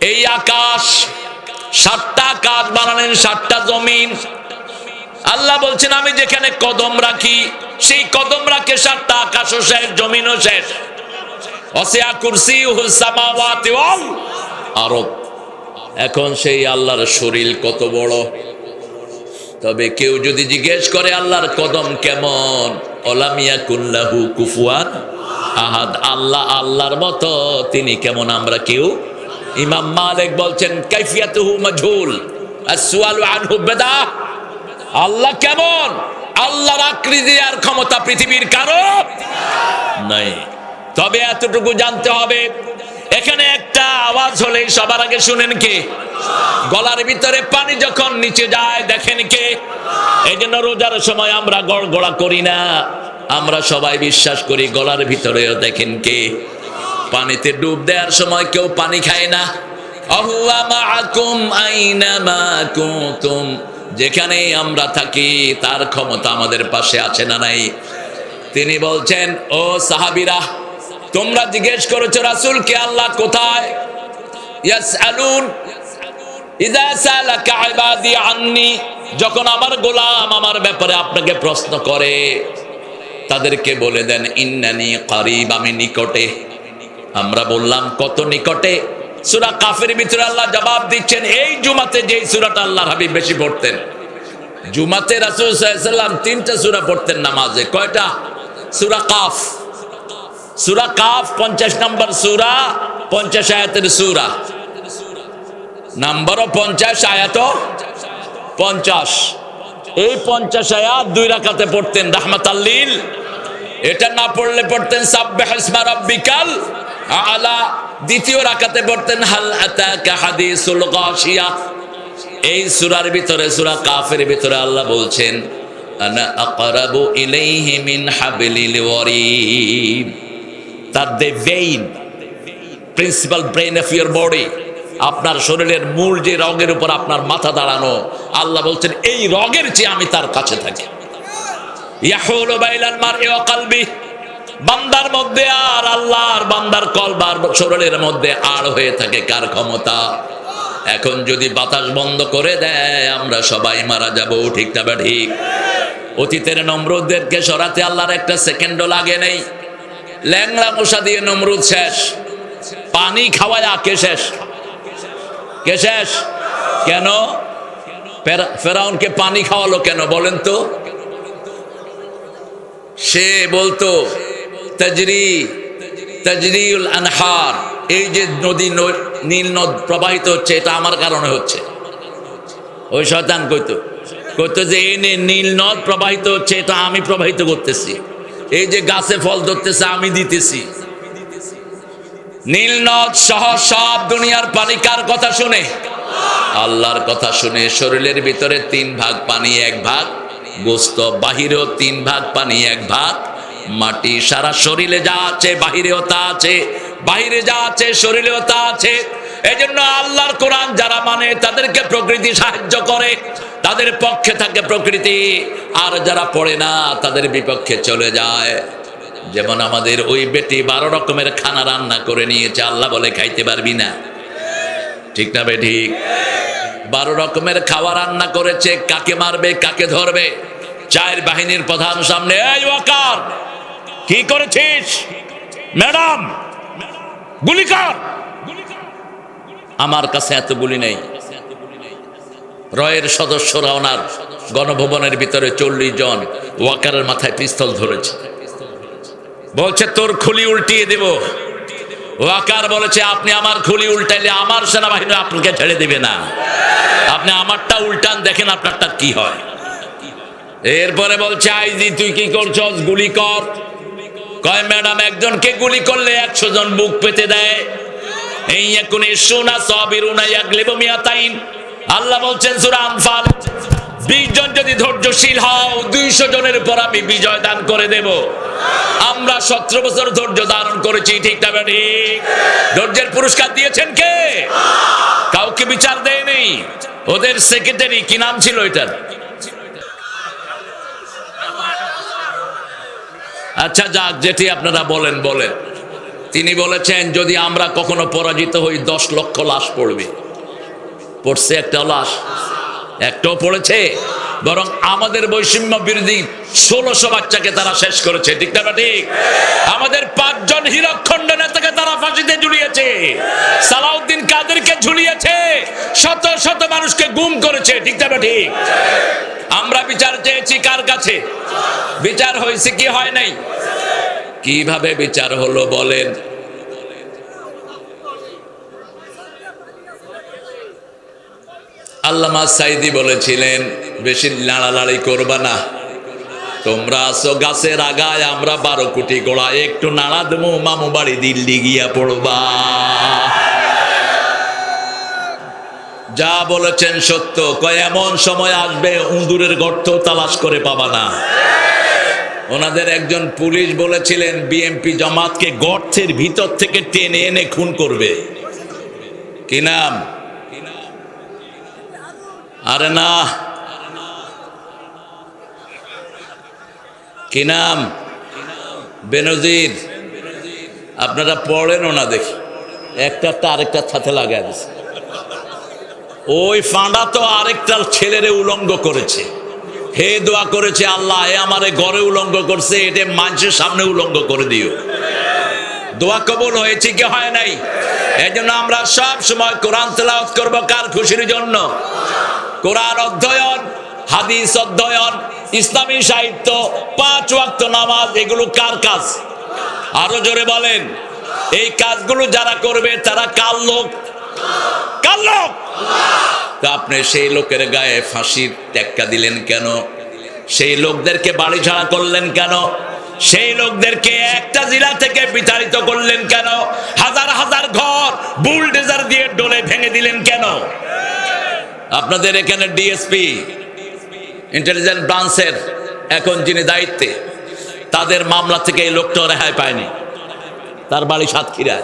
এই আকাশ, সাতটা আকাশ বানালেন, সাতটা জমিন। আল্লাহ বলছেন, আমি যেখানে কদম রাখি, সেই কদম রাখে সাতটা আকাশও শেষ, জমিনও শেষ। অসিয়া কুরসি আরব। এখন সেই আল্লাহর শরীর কত বড়। তবে কেউ যদি জিজ্ঞেস করে, আল্লাহর কদম কেমন? অলামিয়া কুল্লাহু কুফুয়ান আহাদ। আল্লাহ, আল্লাহর মতো, তিনি কেমন আমরা কেউ ইমাম মালিক বলছেন, কাইফিয়াতুহু মাজহুল। আসওয়ালু আনহু বেদা আল্লাহ কেমন? আল্লাহর আকৃতি আর ক্ষমতা পৃথিবীর কারও নাই। তবে এতটুকু জানতে হবে, এখানে একটা আওয়াজ হলে সবার আগে শুনেন কে? গলার ভিতরে পানি যখন নিচে যায়, দেখেন কে? এই জন্য রোজার সময় আমরা গড়গড়া করি না। আমরা সবাই বিশ্বাস করি, গলার ভিতরেও দেখেন কে? পানিতে ডুব দেওয়ার সময় কেউ পানি খায় না। যেখানে আমরা থাকি, তার ক্ষমতা আমাদের পাশে আছে না নাই। তিনি বলছেন, ও সাহাবিরা, তোমরা জিজ্ঞেস করেছ রাসূলকে আল্লাহ কোথায়? যখন আমার গোলাম আমার ব্যাপারে আপনাকে প্রশ্ন করে, তাদেরকে বলে দেন, ইন্নানি করিব, আমি নিকটে। আমরা বললাম, কত নিকটে? সুরা কাফের ভিতরে আল্লাহ জবাব দিচ্ছেন, এই জুমাতে যেই সুরাটা আল্লাহ হাবিব বেশি পড়তেন। জুমাতে রাসূল সাল্লাম তিনটা সুরা পড়তেন নামাজে। কয়টা? সুরা কাফ। সুরা কাফ পঞ্চাশ নম্বর সুরা, পঞ্চাশ আয়াতের সুরা। নাম্বারও পঞ্চাশ আয়াত পঞ্চাশ। এই পঞ্চাশ আয়াত দুই রাকাতে পড়তেন রাহমাত আল্লিল এটা না পড়লে পড়তেন, সাব্বাহ রাব্বিকাল আলা দ্বিতীয় রাকাতে পড়তেন, হাল আতাকা হাদিসুল গাশিয়া। এই সূরার ভিতরে, সূরা কাফের ভিতরে আল্লাহ বলছেন, আনা the vein principal brain of your body আপনার শরীরের মূল যে রগের উপর আপনার মাথা দাঁড়ানো, আল্লাহ বলছেন, এই রগের চেয়ে আমি তার কাছে থাকি। ইয়াহুলু বাইলাল মারই ওয়া কলবি। বান্দার মধ্যে আর আল্লাহর বান্দার কল কলবার শরীরের মধ্যে আর হয়ে থাকে কার ক্ষমতা? এখন যদি বাতাস বন্ধ করে দেয়, আমরা সবাই মারা যাব, ঠিক না বা ঠিক? অতীতের নমরুদদেরকে সরাতে আল্লাহর একটা সেকেন্ডও লাগে নেই। ল্যাংলা মশা দিয়ে নমরুদ শেষ। পানি খাওয়ায় কে শেষ? কে শেষ? কেন? ফেরা- ফেরাউনকে পানি খাওয়ালো কেন বলেন তো? সে বলতো তাজরি, তাজরিউল আনহার, এই যে নদী নীল নদ প্রবাহিত হচ্ছে, এটা আমার কারণে হচ্ছে। ওই শয়তান কইতো কইতো যে এই নীল নদ প্রবাহিত হচ্ছে, এটা আমি প্রবাহিত করতেছি। এই যে গাছে ফল ধরতেছে, আমি দিতেছি। নীল নদ সহ সব দুনিয়ার পানি কার কথা শুনে? আল্লাহর কথা শুনে, শরীরের ভিতরে তিন ভাগ পানি, এক ভাগ গোস্ত, বাহিরেও তিন ভাগ পানি, এক ভাগ মাটি সারা শরীরে যা আছে, বাহিরেও তা আছে বাহিরে যা আছে, শরীরেও তা আছে। জন্য আল্লাহর কোরআন যারা মানে তাদেরকে প্রকৃতি সাহায্য করে, তাদের পক্ষে থাকে প্রকৃতি। আর যারা পড়ে না, তাদের বিপক্ষে চলে যায়। যেমন আমাদের ওই বেটি বারো রকমের খানা রান্না করে নিয়েছে, আল্লাহ বলে খাইতে পারবি না। ঠিক না বে ঠিক? বারো রকমের খাওয়া রান্না করেছে, কাকে মারবে, কাকে ধরবে? চায়ের বাহিনীর প্রধান সামনে, এই ওয়াকার কি করেছিস? ম্যাডাম গুলি কর আমার কাছে এত গুলি নেই। রয়ের সদস্যরা ওনার গণভবনের ভিতরে চল্লিশ জন ওয়াকারের মাথায় পিস্তল ধরেছে। বলছে, তোর খুলি উল্টিয়ে দেব। ওয়াকার বলেছে, আপনি আমার খুলি উল্টাইলে আমার সেনাবাহিনী আপনাকে ছেড়ে দিবে না। আপনি আমারটা উল্টান, দেখেন আপনারটা কি হয়। এরপরে বলছে, আইজি, তুই কি করছস? গুলি কর। কয়, ম্যাডাম, একজনকে গুলি করলে একশো জন বুক পেতে দেয়? এই এখন সোনা সবিরুনা আল্লাহ বলছেন, সূরা আনফাল 20 জন যদি ধৈর্যশীল হও 200 জনের উপর আমি বিজয় দান করে দেব। আমরা 17 বছর ধৈর্য ধারণ করেছি, ঠিক না ঠিক ধৈর্যের পুরস্কার দিয়েছেন কে? কাউকে বিচার দেয়নি। ওদের সেক্রেটারি, কি নাম ছিল এটার? আচ্ছা যাক যেটি আপনারা বলেন বলেন। তিনি বলেছেন, যদি আমরা কখনো পরাজিত হই, দশ লক্ষ লাশ পড়বে। পড়ছে একটা লাশ। একটাও পড়েছে? বরং আমাদের বৈষম্য বিরোধী ষোলোশো বাচ্চাকে তারা শেষ করেছে, ঠিক না ঠিক আমাদের পাঁচজন হীরকখণ্ড নেতাকে তারা ফাঁসিতে ঝুলিয়েছে। সালাউদ্দিন কাদেরকে ঝুলিয়েছে। শত শত মানুষকে গুম করেছে, ঠিক না ঠিক আমরা বিচার চেয়েছি কার কাছে? বিচার হয়েছে কি হয় নাই? কীভাবে বিচার হলো বলেন? আল্লামা সাইদি বলেছিলেন, বেশি লাড়ালাড়ি করবা না। তোমরা আসো গাছের আগায়, আমরা বারো কোটি গোড়া। একটু নাড়া দেবো, মামু বাড়ি দিল্লি গিয়া পড়বা। যা বলেছেন সত্য। কয়, এমন সময় আসবে, উঁদুরের গর্ত তালাশ করে পাবা না। ওনাদের একজন পুলিশ বলেছিলেন, বিএমপি জামাতকে গর্তের ভিতর থেকে টেনে এনে খুন করবে। কি নাম? আরে না। কি নাম? বেনজির। আপনারা পড়েনও না দেখি। একটা তো আরেকটার সাথে লাগাই দিছে। ওই ফাঁড়া তো আরেকটার ছেলেরে উলঙ্গ করেছে। হে দোয়া করেছে আল্লাহ, এ আমারে ঘরে উলঙ্গ করছে, এটা মানুষের সামনে উলঙ্গ করে দিও। দোয়া কবুল হয়েছে কি হয় নাই? এই জন্য আমরা সব সময় কোরআন তেলাওয়াত করব কার খুশির জন্য? কোরআন অধ্যয়ন, হাদিস অধ্যয়ন, ইসলামী সাহিত্য, পাঁচ ওয়াক্ত নামাজ, এগুলো কার কাজ? আরও জোরে বলেন। এই কাজগুলো যারা করবে, তারা কার লোক? কার লোক? আপনি সেই লোকের গায়ে ফাঁসির টেক্কা দিলেন কেন? সেই লোকদেরকে বাড়ি ছাড়া করলেন কেন? সেই লোকদেরকে একটা জেলা থেকে বিতাড়িত করলেন কেন? হাজার হাজার ঘর, বুলডেজার দিয়ে ডোলে ভেঙে দিলেন কেন? আপনাদের এখানে ডিএসপি ইন্টেলিজেন্ট ব্রাঞ্চের এখন যিনি দায়িত্বে, তাদের মামলা থেকে এই লোকটা রেহাই পায়নি। তার বাড়ি সাতক্ষীরায়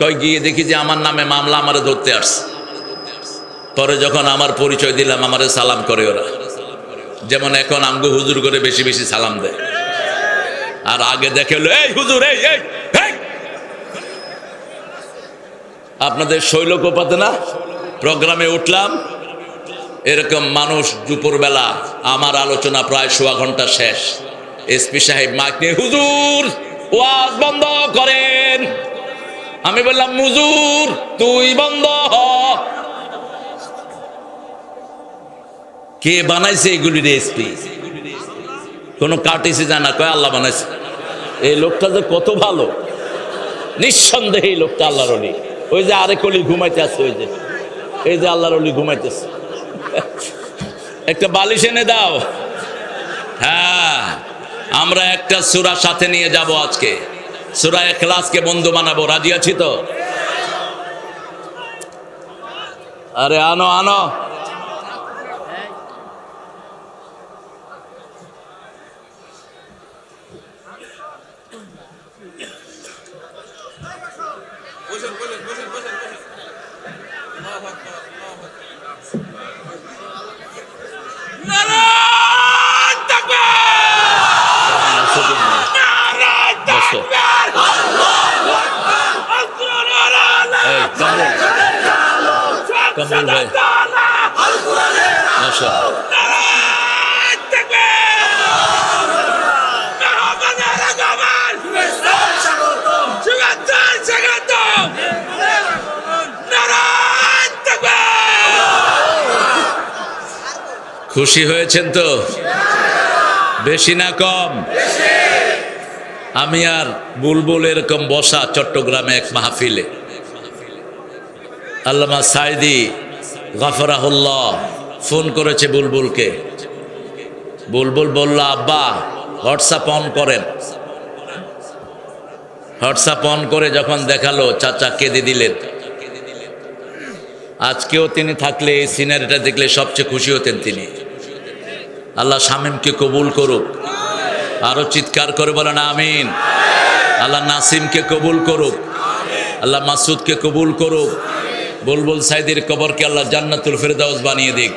কয় গিয়ে দেখি যে আমার নামে মামলা আমারে ধরতে আসছে। পরে যখন আমার পরিচয় দিলাম, আমারে সালাম করে ওরা। যেমন এখন আঙ্গু হুজুর করে বেশি বেশি সালাম দেয়। আর আগে দেখে এই হুজুর এই!" আপনাদের শৈলকোপাতে না? প্রোগ্রামে উঠলাম। এরকম মানুষ দুপুরবেলা, আমার আলোচনা প্রায় সোয়া ঘণ্টা শেষ। এসপি সাহেব নিয়ে, হুজুর, ওয়াজ বন্ধ করেন। আমি বললাম মুজুর তুই বন্ধ হ। কে বানাইছে এগুলি এসপি? কোনো কাটিছে জানা? কয়, আল্লাহ বানাইছে। এই লোকটা যে কত ভালো। নিঃসন্দেহে এই লোকটা আল্লাহর ওই যে আরেক অলি ঘুমাইতে আছে ওই যে। এই যে আল্লাহর অলি ঘুমাইতেছে। একটা বালিশ এনে দাও। হ্যাঁ আমরা একটা সুরা সাথে নিয়ে যাব আজকে। সুরা এখলাসকে বন্ধু বানাবো। রাজি আছি তো? আরে আনো আনো বসো। এই, কমল কমল ভাই বসো। খুশি হয়েছেন তো? বেশি না কম? আমি আর বুলবুল এরকম বসা চট্টগ্রামে এক মাহফিলে। আল্লামা সাইদি গাফরাহুল্লাহ। ফোন করেছে বুলবুলকে। বুলবুল বলল, আব্বা, হোয়াটসঅ্যাপ অন করেন। হোয়াটসঅ্যাপ অন করে যখন দেখাল, চাচা কেঁদে দিলেন। আজকেও তিনি থাকলে এই সিনারিটা দেখলে সবচেয়ে খুশি হতেন তিনি। আল্লাহ শামীমকে কবুল করুক। আরও চিৎকার করে বলেন, আমিন। আল্লাহ নাসিমকে কবুল করুক। আল্লাহ মাসুদকে কবুল করুক। বুলবুল সাইদের কবরকে আল্লাহ জান্নাতুল ফেরদাউস বানিয়ে দিক।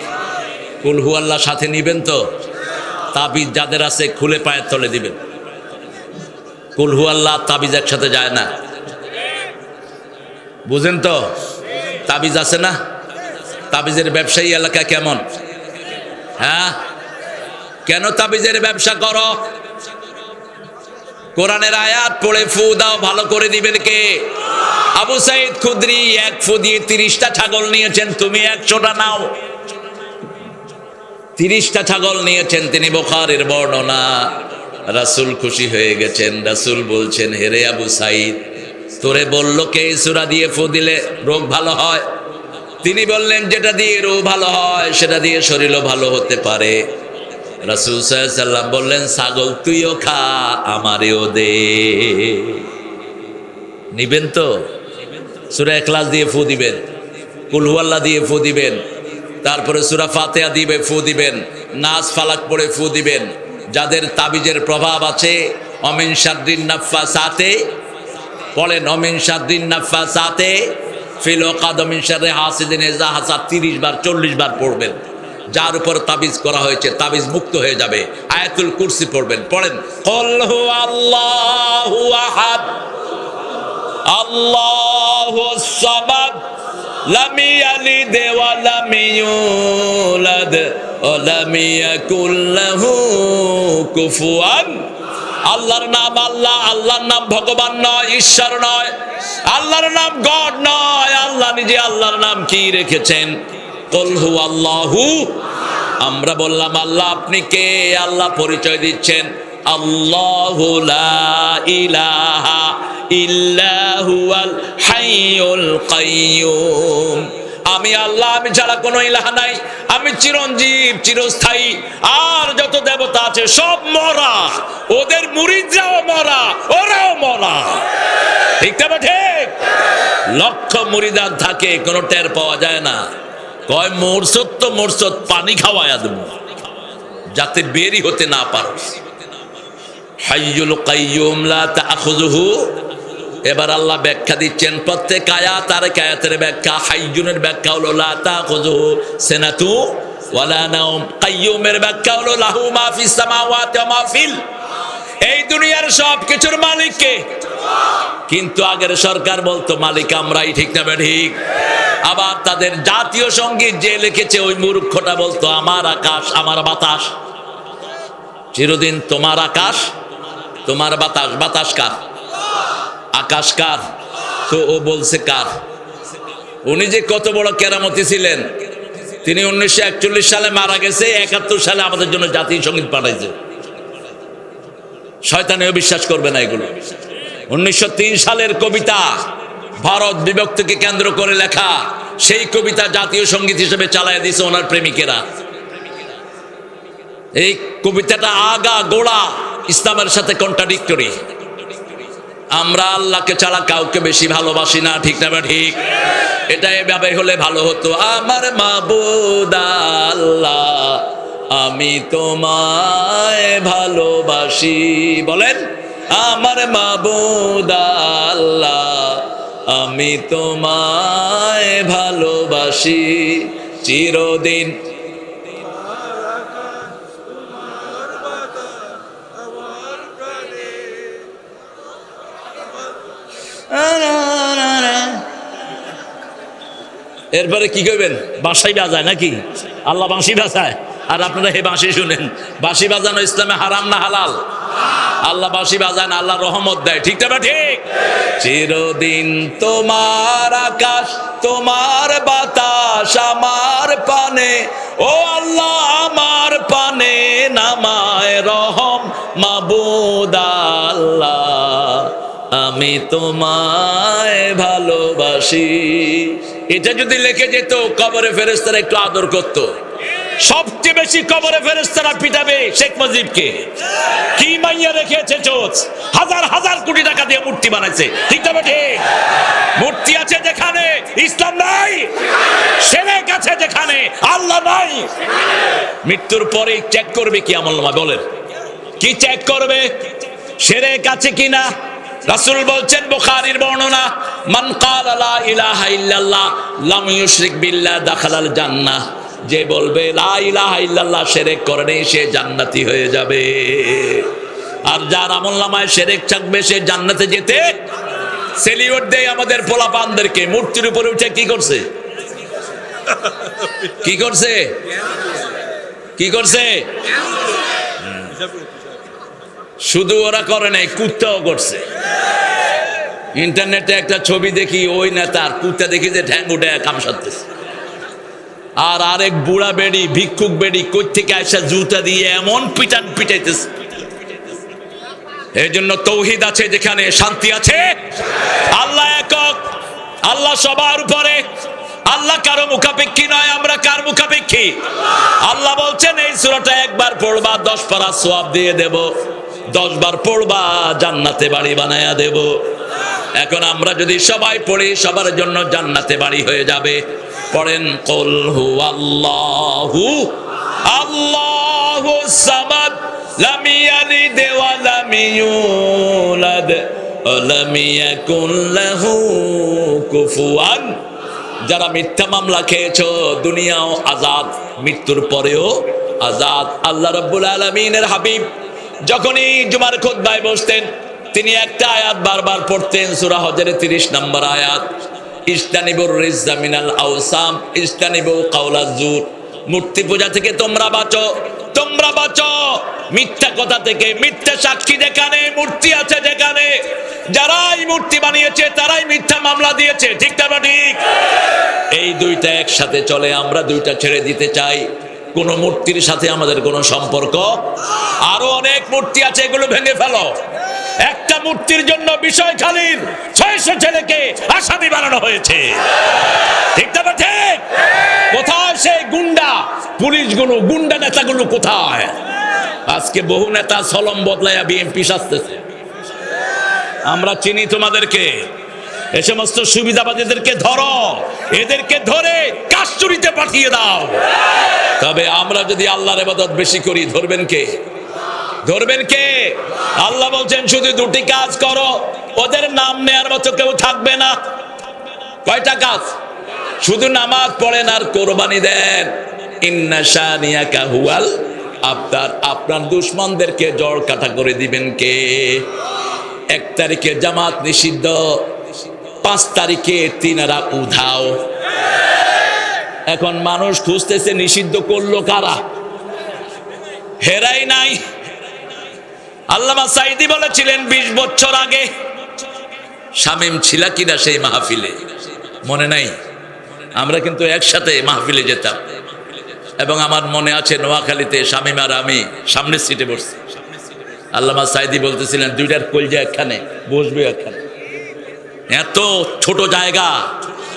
কুলহু আল্লাহ সাথে নিবেন তো? তাবিজ যাদের আছে খুলে পায়ের তলে দিবেন। কুলহু আল্লাহ তাবিজ একসাথে যায় না। বুঝেন তো? তাবিজ আছে না? তাবিজের ব্যবসায়ী এলাকা কেমন? হ্যাঁ? কেন তাবিজের ব্যবসা করো? কোরআনের আয়াত পড়ে ফু দাও, ভালো করে দিবেন কে? আবু সাইদ খুদ্রি এক ফু দিয়ে তিরিশটা ছাগল নিয়েছেন, তুমি একশোটা নাও। তিরিশটা ছাগল নিয়েছেন তিনি বোখারের বর্ণনা। রাসুল খুশি হয়ে গেছেন, রাসুল বলছেন হেরে আবু সাইদ, তোরে বলল কে সুরা দিয়ে ফু দিলে রোগ ভালো হয়? তিনি বললেন, যেটা দিয়ে রোগ ভালো হয়, সেটা দিয়ে শরীরও ভালো হতে পারে। রাসুল সাল্লাম বললেন, ছাগল তুইও খা, আমারেও দে। নিবেন তো? সুরা এখলাস দিয়ে ফু দিবেন। কুলহুয়াল্লা দিয়ে ফু দিবেন। তারপরে সুরা ফাতেহা দিবে ফু দিবেন। নাচ ফালাক পড়ে ফু দিবেন। যাদের তাবিজের প্রভাব আছে, অমিন সাদ্দিন নাফা সাথে বলেন, অমিন সাদ্দিন নাফা সাথে ফিল কাদমিন সারে হাসিদিন এজা হাসা তিরিশ বার, চল্লিশ বার পড়বেন। যার উপর তাবিজ করা হয়েছে, তাবিজ মুক্ত হয়ে যাবে। আয়াতুল কুরসি পড়বেন, পড়েন। কল হু আল্লাহু আহাদ, আল্লাহু সামাদ লাম ইয়ালিদ ওয়া লাম ইউলাদ ওয়া লাম ইয়াকুল আল্লাহর নাম আল্লাহ, আল্লাহর নাম ভগবান নয়, ঈশ্বর নয়। আল্লাহর নাম গড নয়, আল্লাহ নিজে আল্লাহর নাম কি রেখেছেন? আল্লাহু আমরা বললাম, আল্লাহ, আপনি কে? আল্লাহ পরিচয় দিচ্ছেন। আল্লাহু ইলাহা আমি আল্লাহ, আমি ছাড়া কোনো ইলাহা নাই। আমি চিরঞ্জীব, চিরস্থায়ী। আর যত দেবতা আছে, সব মরা। ওদের মুরিদরাও মরা, ওরাও মরা। ঠিক তবে ঠিক? লক্ষ মুরিদার থাকে, কোনো টের পাওয়া যায় না। কয়, মোরসত তো মোরসত, পানি খাওয়ায়া দেব। যাতে বেরি হতে না পারো। লা এবার আল্লাহ ব্যাখ্যা দিচ্ছেন, প্রত্যেক ব্যাখ্যা হাইজুনের ব্যাখ্যা হলো লা ওয়ালা কাইয়ুমের ব্যাখ্যা হলো, লাহু মা ওয়া এই দুনিয়ার সব কিছুর মালিক কে কিন্তু আগের সরকার বলতো, মালিক আমরাই ঠিক না ঠিক। আবার তাদের জাতীয় সংগীত যে লিখেছে, ওই মূর্খটা বলতো, আমার আকাশ, আমার বাতাস। চিরদিন তোমার আকাশ, তোমার বাতাস। বাতাস কার? আকাশ কার? তো ও বলছে কার? উনি যে কত বড় কেরামতি ছিলেন, তিনি উনিশশো একচল্লিশ সালে মারা গেছে, একাত্তর সালে আমাদের জন্য জাতীয় সংগীত পাঠাইছে। শয়তানেও বিশ্বাস করবে না এগুলো। উনিশশো তিন সালের কবিতা ভারত বিভক্তিকে কেন্দ্র করে লেখা, সেই কবিতা জাতীয় সংগীত হিসেবে চালায় দিয়েছে ওনার প্রেমিকেরা। এই কবিতাটা আগা গোড়া ইসলামের সাথে কন্ট্রাডিক্টরি আমরা আল্লাহকে ছাড়া কাউকে বেশি ভালোবাসি না, ঠিক না ঠিক? এটা এভাবে হলে ভালো হতো। আমার আল্লাহ, আমি তোমায় ভালোবাসি। বলেন? আমার মাবুদ আল্লাহ, আমি তোমায় ভালোবাসি। চিরদিন এরপরে কি করবেন বাঁশাই বাজায় নাকি? আল্লাহ বাঁশি বাজায়। আর আপনারা হে বাঁশি শুনেন। বাঁশি বাজানো ইসলামে হারাম না হালাল? আল্লাহ বাঁশি বাজান, আল্লাহ রহমত দেয়। ঠিক না ঠিক? চিরদিন তোমার আকাশ, তোমার বাতাস আমার পানে, ও আল্লাহ আমার পানে নামায় রহম। মাবুদ আল্লাহ, আমি তোমায় ভালোবাসি। এটা যদি লেখে যেত, কবরে ফেরেস্তারা একটু আদর করত। সবচেয়ে বেশি কবরে ফেরেস্তারা পিটাবে শেখ মুজিবকে। কি মাইয়া রেখেছে চোচ? হাজার হাজার কোটি টাকা দিয়ে মূর্তি বানাইছে। ঠিক তবে ঠিক মূর্তি আছে যেখানে, ইসলাম নাই সেরেক আছে যেখানে, আল্লাহ নাই। মৃত্যুর পরে চেক করবে কি আমল বলেন। কি চেক করবে? সেরেক আছে কিনা? রাসূল বলছেন, বুখারীর বর্ণনা, মান ক্বালা লা ইলাহা ইল্লাল্লাহ, লাম ইউশরিক বিল্লাহ দাখালাল জান্নাহ। যে বলবে ইল্লাল্লাহ করে নেই, সে জান্নাতি হয়ে যাবে। আর যার আমল নামায় শিরক থাকবে সে জান্নাতে যেতে সেলিউট দেয় আমাদের পোলাপানদেরকে। মূর্তির উপরে উঠে কি করছে? কি করছে? কি করছে? শুধু ওরা করে নাই, কুত্তাও করছে। ইন্টারনেটে একটা ছবি দেখি, ওই নেতার কুত্তা দেখি যে ঠ্যাং উঠে কাম সারতেছে আর আরেক বুড়া বেড়ি, ভিক্ষুক বেড়ি কই থেকে আসা জুতা দিয়ে এমন পিটান পিটাইতেছে। এই জন্য তৌহিদ আছে যেখানে, শান্তি আছে। আল্লাহ একক, আল্লাহ সবার উপরে। আল্লাহ কারও মুখাপেক্ষী নয়, আমরা কার মুখাপেক্ষী? আল্লাহ বলছেন, এই সুরাটা একবার পড়বা, দশ পারা সোয়াব দিয়ে দেব। দশ বার পড়বা, জান্নাতে বাড়ি বানায়া দেব। এখন আমরা যদি সবাই পড়ি, সবার জন্য জান্নাতে বাড়ি হয়ে যাবে। পড়েন, কল হু আল্লাহু আল্লাহু সামাদ, লাম ইয়ালিদ ওয়া লাম ইউলাদ লাম ইয়াকুন লাহু কুফুয়ান। যারা মিথ্যা মামলা খেয়েছো, দুনিয়াও আজাদ, মৃত্যুর পরেও আজাদ। আল্লাহ রাব্বুল আলামিনের হাবিব যখনই জুমার খুতবায় বসতেন, তিনি একটা আয়াত বারবার পড়তেন, সূরা হজের 30 নম্বর আয়াত। ইস্তানিবুর রিজ্জা মিনাল আওসাম ইস্তানিবু কাওলাজ জুর। মূর্তি পূজা থেকে তোমরা বাঁচো তোমরা বাঁচো। মিথ্যা কথা থেকে, মিথ্যা সাক্ষী যেখানে, মূর্তি আছে যেখানে। যারাই মূর্তি বানিয়েছে, তারাই মিথ্যা মামলা দিয়েছে, ঠিক না ঠিক? এই দুইটা একসাথে চলে, আমরা দুইটা ছেড়ে দিতে চাই। কোন মূর্তির সাথে আমাদের কোনো সম্পর্ক? আরও অনেক মূর্তি আছে, এগুলো ভেঙে ফেলো। একটা মূর্তির জন্য বিষয় খালির ছয়শো ছেলেকে আসামি বানানো হয়েছে। ঠিক না ঠিক কোথায় সেই গুন্ডা? পুলিশগুলো গুন্ডা নেতাগুলো কোথায়? আজকে বহু নেতা সলম বদলাইয়া বিএমপি সাজতেছে। আমরা চিনি তোমাদেরকে। এ সমস্ত সুবিধাবাদীদেরকে ধরো। এদেরকে ধরে কাস্তুরিতে পাঠিয়ে দাও। তবে আমরা যদি আল্লাহর এবাদত বেশি করি, ধরবেন কে? ধরবেন কে? আল্লাহ বলছেন, শুধু দুটি কাজ করো। ওদের নাম নেয়ার মতো কেউ থাকবে না। কয়টা কাজ? শুধু নামাজ পড়েন আর কোরবানি দেন। আপনার আপনার করে দিবেন কে? এক তারিখে জামাত নিষিদ্ধ। পাঁচ তারিখে তিনারা উধাও। এখন মানুষ খুঁজতেছে নিষিদ্ধ করল কারা? হেরাই নাই। আল্লামা সাইদি বলেছিলেন, বিশ বছর আগে শামীম ছিল কিনা সেই মাহফিলে? মনে নাই। আমরা কিন্তু একসাথে মাহফিলে যেতাম। এবং আমার মনে আছে, নোয়াখালীতে শামীম আর আমি সামনের সিটে বসছি। আল্লামা সাইদি বলতেছিলেন, দুইটার কলজা একখানে, বসবে একখানে। এত ছোট জায়গা,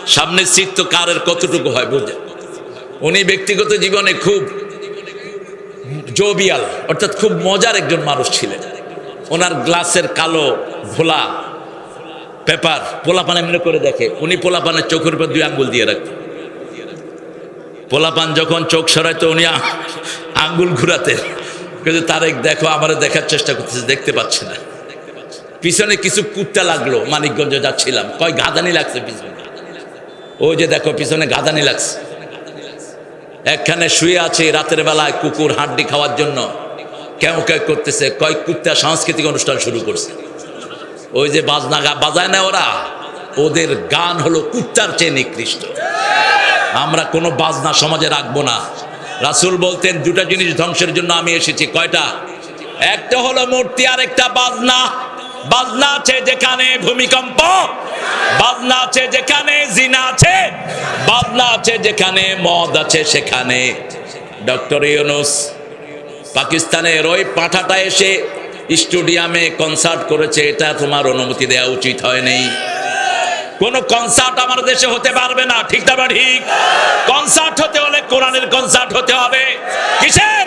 সামনের সিট তো কারের কতটুকু হয় বুঝে উনি ব্যক্তিগত জীবনে খুব জোবিয়াল, অর্থাৎ খুব মজার একজন মানুষ ছিলেন। ওনার গ্লাসের কালো ভোলা পেপার পোলাপান এমনি করে দেখে। উনি পোলাপানের চোখের উপর দুই আঙ্গুল দিয়ে রাখতেন। পোলাপান যখন চোখ সরাইতো, উনি আঙ্গুল ঘুরাতেন। কিন্তু তারেক, দেখো, আমার দেখার চেষ্টা করতেছে, দেখতে পাচ্ছে না। পিছনে কিছু কুত্তা লাগল, মানিকগঞ্জে যাচ্ছিলাম। কয়, গাদানি লাগছে পিছনে। ওই যে দেখো, পিছনে গাদানি লাগছে। একখানে শুয়ে আছে রাতের বেলায় কুকুর হাড্ডি খাওয়ার জন্য। কেউ কেউ করতেছে, কয়েক কুত্তা সাংস্কৃতিক অনুষ্ঠান শুরু করছে। ওই যে বাজনা গা, বাজায় না ওরা? ওদের গান হলো কুত্তার চেয়ে নিকৃষ্ট। আমরা কোনো বাজনা সমাজে রাখব না। রাসুল বলতেন, দুটা জিনিস ধ্বংসের জন্য আমি এসেছি। কয়টা? একটা হলো মূর্তি আর একটা বাজনা। বাজনা আছে যেখানে ভূমিকম্প, বাজনা আছে যেখানে জিনা আছে, বাজনা আছে যেখানে মদ আছে সেখানে। ডক্টর ইউনুস, পাকিস্তানের ওই পাঠাটা এসে স্টুডিয়ামে কনসার্ট করেছে, এটা তোমার অনুমতি দেওয়া উচিত হয়নি। কোন কনসার্ট আমার দেশে হতে পারবে না, ঠিক না ঠিক? কনসার্ট হতে হলে কোরআনের কনসার্ট হতে হবে। কিসের?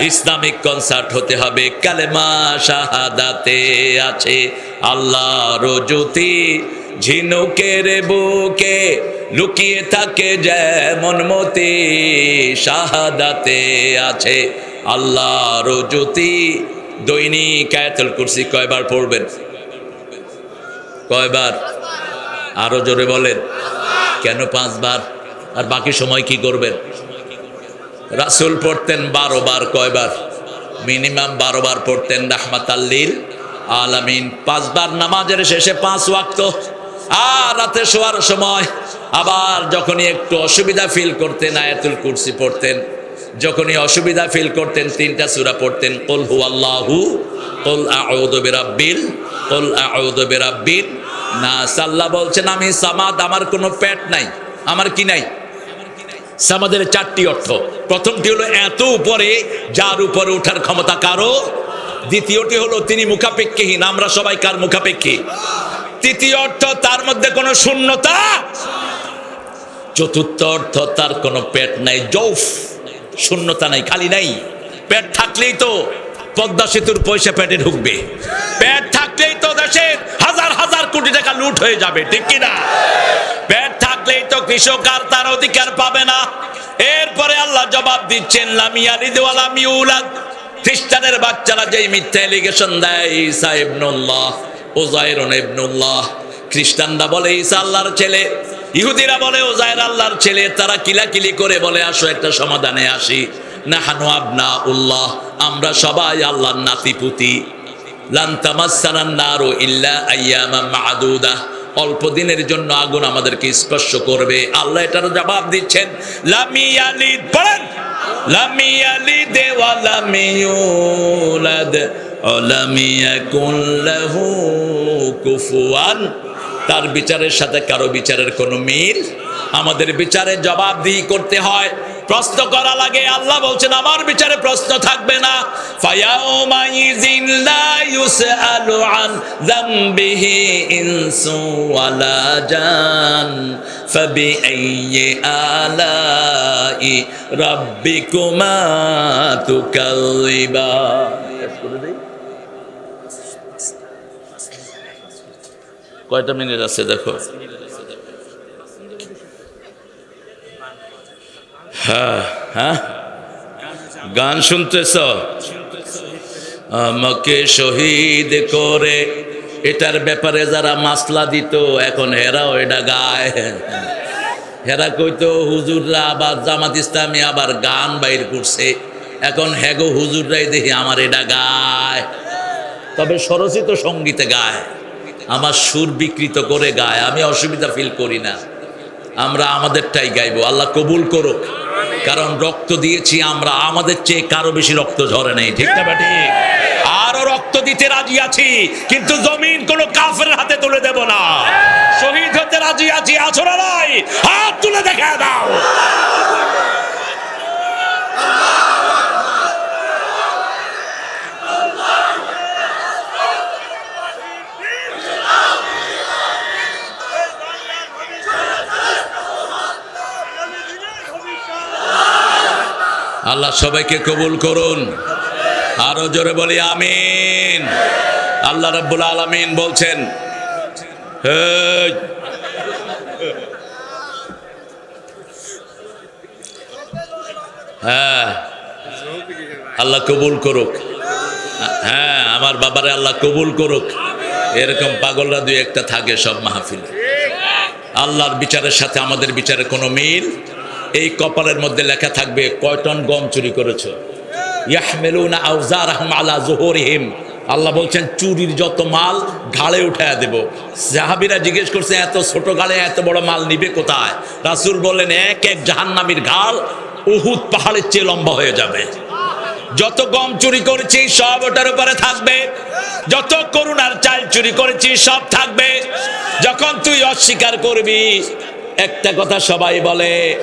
ইসলামিক কনসার্ট হতে হবে। কালেমা শাহাদাতে আছে আল্লাহ জ্যোতি ঝিনুকের বুকে লুকিয়ে থাকে যেমন মতি, শাহাদাতে আছে আল্লাহর জ্যোতি দৈনিক আয়াতুল কুরসি কয়বার পড়বেন? কয়বার? আরও জোরে বলেন। কেন পাঁচবার? আর বাকি সময় কি করবেন? রাসুল পড়তেন বারো বার কয়বার? মিনিমাম বারো বার পড়তেন রাহমাত আলামিন। পাঁচবার নামাজের শেষে পাঁচ ওয়াক্ত। আর রাতে শোয়ার সময় আবার যখনই একটু অসুবিধা ফিল করতেন, আয়াতুল কুরসি পড়তেন। যখনই অসুবিধা ফিল করতেন, তিনটা সূরা পড়তেন, কুল হু আল্লাহু কুল আউযু বিরাব্বিল, কুল আউযু বিরাব্বিন। নাস আল্লাহ বলছেন, আমি সামাদ, আমার কোনো প্যাট নাই, আমার কি নাই? সামাদের চারটি অর্থ। প্রথমটি হলো এত উপরে, যার উপরে ওঠার ক্ষমতা কারও। দ্বিতীয়টি হলো তিনি মুখাপেক্ষীহীন আমরা সবাই কার মুখাপেক্ষী? তৃতীয় অর্থ, তার মধ্যে কোনো শূন্যতা? চতুর্থ অর্থ, তার কোনো পেট নাই, জৌফ। শূন্যতা নাই, খালি নাই। পেট থাকলেই তো পদ্মা সেতুর পয়সা পেটে ঢুকবে। পেট কোটি টাকা লুট হয়ে যাবে, ঠিক কিনা? পেট থাকলেই তো কৃষক আর তার অধিকার পাবে না। এরপরে আল্লাহ জবাব দিচ্ছেন ইউলাদ খ্রিস্টানের বাচ্চারা যেই মিথ্যা এলিগেশন দেয়, ঈসা ইবনুল্লাহ ওজাইরন ইবনুল্লাহ। খ্রিস্টানরা বলে, ঈসা আল্লাহর ছেলে। ইহুদিরা বলে ওজায়ের আল্লাহর ছেলে। তারা কিলাকিলি করে বলে, আসো একটা সমাধানে আসি। না হানু আবনা উল্লাহ আমরা সবাই আল্লাহর নাতিপুতি। ইল্লা অল্প দিনের জন্য আগুন আমাদেরকে স্পর্শ করবে। আল্লাহ এটার জবাব দিচ্ছেন, লামি ইয়ালিদ পড়েন লামি ইয়ালিদ ওয়া লাম ইউলাদ ওয়া লাম ইয়াকুন লাহু কুফুয়ান। তার বিচারের সাথে কারও বিচারের কোনো মিল? আমাদের বিচারে জবাবদিহি করতে হয়। প্রশ্ন করা লাগে আল্লাহ বলছেন আমার বিচারে প্রশ্ন থাকবে না। কয়টা মিনিট আছে দেখো? হ্যাঁ হ্যাঁ? গান শুনতেছ? আমাকে শহীদ করে। এটার ব্যাপারে যারা মাসলা দিত, এখন হেরাও এটা গায়। হেরা কইতো, হুজুররা আবার জামাত ইসলামী আবার গান বাইর করছে। এখন হ্যাগো হুজুররাই দেখি আমার এটা গায়। তবে স্বরচিত সঙ্গীতে গায়। আমার সুর বিকৃত করে গায়। আমি অসুবিধা ফিল করি না। আমরা আমাদেরটাই গাইবো। আল্লাহ কবুল করুক। কারণ রক্ত দিয়েছি আমরা, আমাদের চেয়ে কারও বেশি রক্ত ঝরে নেই। ঠিক না ঠিক আরও রক্ত দিতে রাজি আছি, কিন্তু জমিন কোনো কাফের হাতে তুলে দেব না। শহীদ হতে রাজি আছি, আছো না নাই? হাত তুলে দেখা দাও। আল্লাহ সবাইকে কবুল করুন। আরও জোরে বলি, আমিন। আল্লাহ রব্বুল আলমিন বলছেন। হ্যাঁ। আল্লাহ কবুল করুক। হ্যাঁ আমার বাবারে আল্লাহ কবুল করুক। এরকম পাগলরা দুই একটা থাকে সব মাহফিলে। আল্লাহর বিচারের সাথে আমাদের বিচারে কোনো মিল এই কপালের মধ্যে লেখা থাকবে, কয় টন গম চুরি করেছ? আলা জোহরিহিম। আল্লাহ বলছেন, চুরির যত মাল ঘাড়ে উঠায় দেব। সাহাবিরা জিজ্ঞেস করছে, এত ছোট গালে এত বড় মাল নিবে কোথায়? রাসূল বললেন, এক এক জাহান্নামীর ঘাড় উহুদ পাহাড়ের চেয়ে লম্বা হয়ে যাবে। যত গম চুরি করেছি, সব ওটার উপরে থাকবে। যত করুণার চাল চুরি করেছি, সব থাকবে। যখন তুই অস্বীকার করবি, একটা কথা সবাই বলে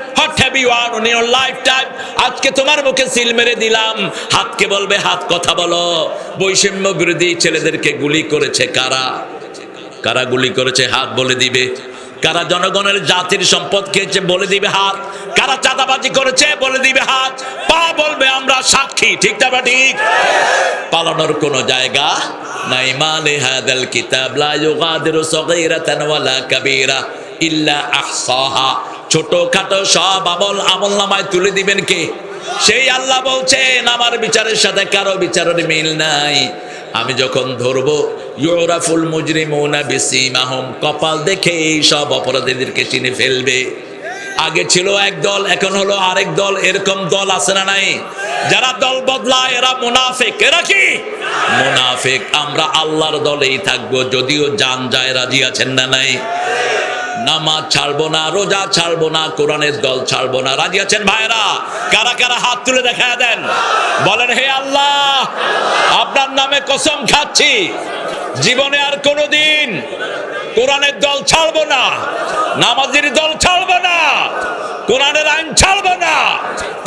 আজকে তোমার মুখে মেরে দিলাম। হাতকে বলবে, হাত, কথা বলো। বৈষম্য বিরোধী ছেলেদেরকে গুলি করেছে কারা? কারা গুলি করেছে? হাত বলে দিবে। কারা জনগণের জাতির সম্পদ খেয়েছে? বলে দিবে হাত। কারা চাঁদাবাজি করেছে? বলে দিবে হাত। পা বলবে, আমরা সাক্ষী। ঠিক বা ঠিক? পালানোর কোনো জায়গা নাই। মালে হাদাল ইল্লা ছোটখাটো সব আমল আমল নামায় তুলে দিবেন কে? সেই আল্লাহ বলছেন, আমার বিচারের সাথে কারও বিচারের মিল নাই। আমি যখন ধরবো, ইউরাফুল মুজরিমুনা বিসিমাহুম কপাল দেখে সব অপরাধীদেরকে চিনে ফেলবে। আগে ছিল এক দল, এখন হলো আরেক দল। এরকম দল আছে না নাই? যারা দল বদলায়, এরা মুনাফেক। এরা কি? মুনাফেক। আমরা আল্লাহর দলেই থাকব, যদিও জান যায়, রাজি আছেন না নাই? নামাজ ছাড়বো না, রোজা ছাড়বো না, কোরআনের দল ছাড়বো না। রাজি আছেন ভাইরা কারা কারা হাত তুলে দেখা দেন? বলেন, হে আল্লাহ, আপনার নামে কসম খাচ্ছি। জীবনে আর কোনোদিন কোরআনের দল ছাড়বো না, নামাজের দল ছাড়বো না, কোরআনের আইন ছাড়বো না,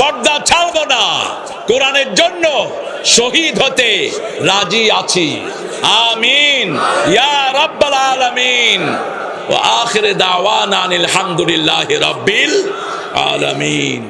পর্দা ছাড়বো না। কোরআনের জন্য শহীদ হতে রাজি আছি। আমিন। ইয়া রাব্বাল আলামিন। ওয়া আখির দাওয়ানা আনিল হামদুলিল্লাহ রাব্বিল আলামিন।